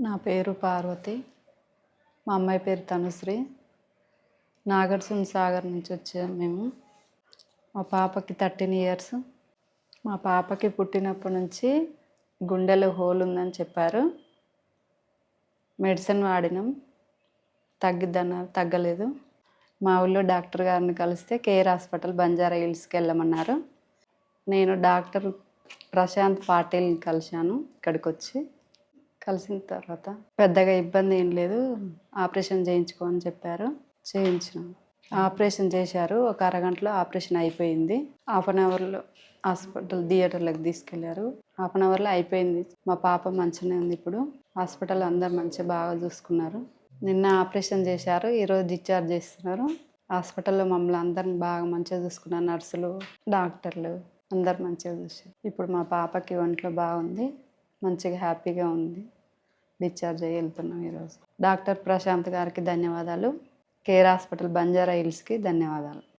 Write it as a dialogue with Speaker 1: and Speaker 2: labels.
Speaker 1: నా పేరు పార్వతి. మా అమ్మాయి పేరు తనుశ్రీ. నాగర్సున్ సాగర్ నుంచి వచ్చాము మేము. మా పాపకి థర్టీన్ ఇయర్స్. మా పాపకి పుట్టినప్పటి నుంచి గుండెలో హోల్ ఉందని చెప్పారు. మెడిసిన్ వాడినాం. తగ్గిద్దన్నారు తగ్గలేదు. మా ఊళ్ళో డాక్టర్ గారిని కలిస్తే కేర్ హాస్పిటల్ బంజారా హిల్స్కి వెళ్ళమన్నారు. నేను డాక్టర్ ప్రశాంత్ పాటిల్ని కలిశాను ఇక్కడికి వచ్చి కలిసిన తర్వాత పెద్దగా ఇబ్బంది ఏం లేదు. ఆపరేషన్ చేయించుకో అని చెప్పారు. చేయించినాం. ఆపరేషన్ చేశారు. ఒక అరగంటలో ఆపరేషన్ అయిపోయింది. హాఫ్ అన్ అవర్లో హాస్పిటల్ థియేటర్లకు తీసుకెళ్ళారు. హాఫ్ అన్ అవర్లో అయిపోయింది. మా పాప మంచిగానే ఉంది ఇప్పుడు. హాస్పిటల్ అందరు మంచిగా బాగా చూసుకున్నారు. నిన్న ఆపరేషన్ చేశారు. ఈరోజు డిశ్చార్జ్ చేస్తున్నారు. హాస్పిటల్లో మమ్మల్ని అందరిని బాగా మంచిగా చూసుకున్నారు. నర్సులు డాక్టర్లు అందరు మంచిగా చూసారు ఇప్పుడు మా పాపకి ఒంట్లో బాగుంది. మంచిగా హ్యాపీగా ఉంది. డిశ్చార్జ్ అయ్యి వెళ్తున్నాం ఈరోజు. డాక్టర్ ప్రశాంత్ గారికి ధన్యవాదాలు. కేర్ హాస్పిటల్ బంజారా హిల్స్కి ధన్యవాదాలు.